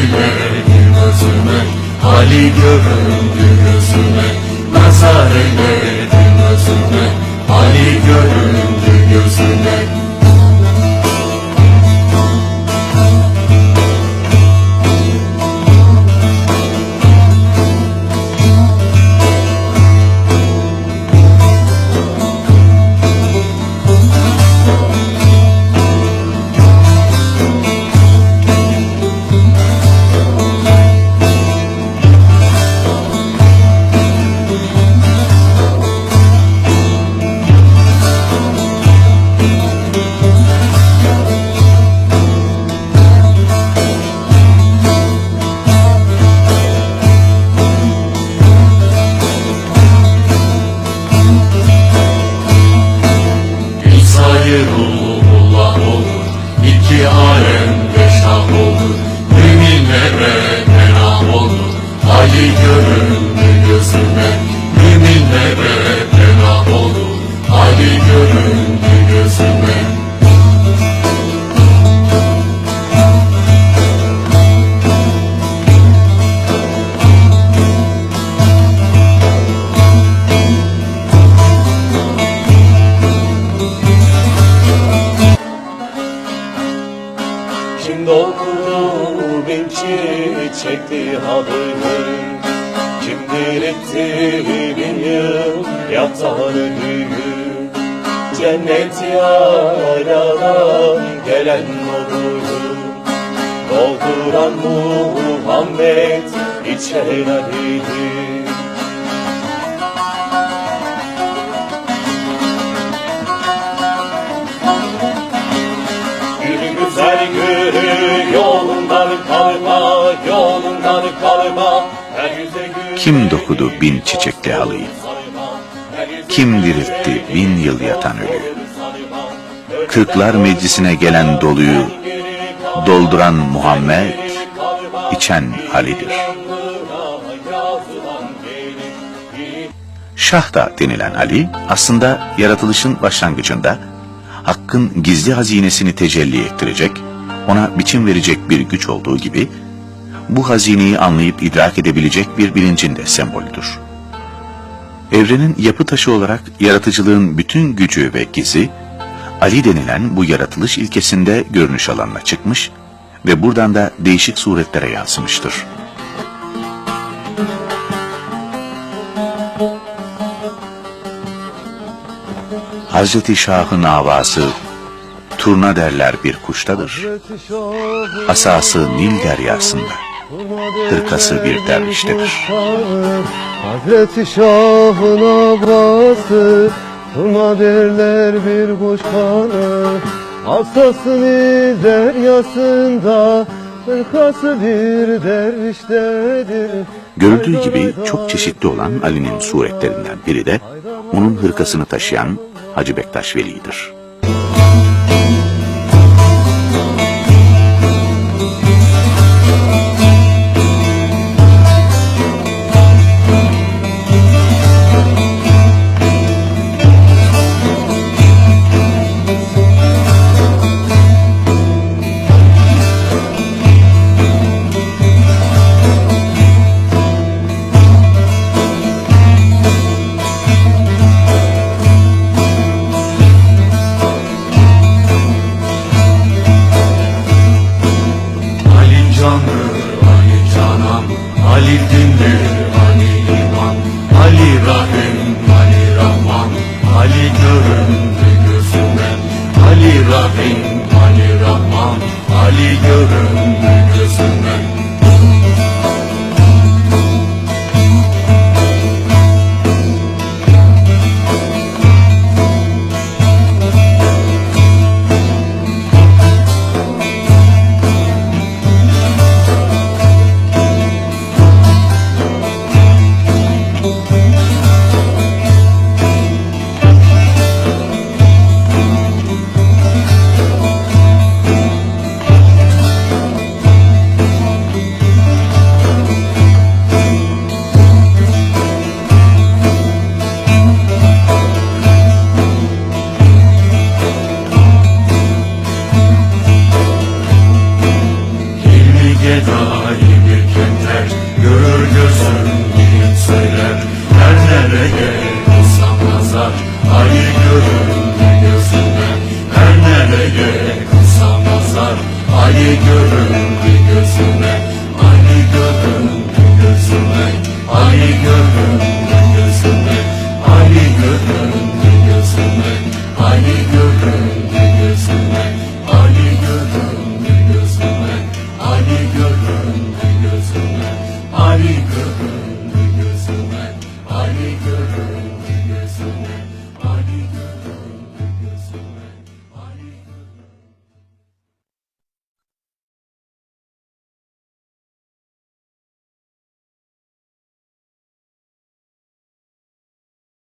göründü gözüme Nazar eyledim özüme Ali göründü gözüme Nazar eyledim özüme Ali göründü gözüme Ali göründü gözüme Müminlere penah olur. Ali göründü gözüme Kim dokudu bin çiçekli halıyı Kim diriltti bin yıl yatağını düğü Cennet yaradan gelen nuruydu Dolduran Muhammed içeren Ali'di Kim dokudu bin çiçekli halıyı? Kim diriltti bin yıl yatan ölüyü? Kırklar meclisine gelen doluyu dolduran Muhammed, içen Ali'dir. Şah da denilen Ali aslında yaratılışın başlangıcında hakkın gizli hazinesini tecelli ettirecek, ona biçim verecek bir güç olduğu gibi bu hazineyi anlayıp idrak edebilecek bir bilincin de sembolüdür. Evrenin yapı taşı olarak yaratıcılığın bütün gücü ve gizi, Ali denilen bu yaratılış ilkesinde görünüş alanına çıkmış ve buradan da değişik suretlere yansımıştır. Hazreti Şah'ın avası, turna derler bir kuştadır. Asası Nil deryasında, hırkası bir derviştedir. Hazreti Şah'ın abbası Turna derler bir kuş kanı Nil deryasında Hırkası bir derviştedir Görüldüğü gibi çok çeşitli olan Ali'nin suretlerinden biri de onun hırkasını taşıyan Hacı Bektaş Veli'dir. Candır, Ali canan, Ali dindir, Ali iman, Ali Rahim, Ali Rahman, Ali göründü gözüme, Ali Rahim,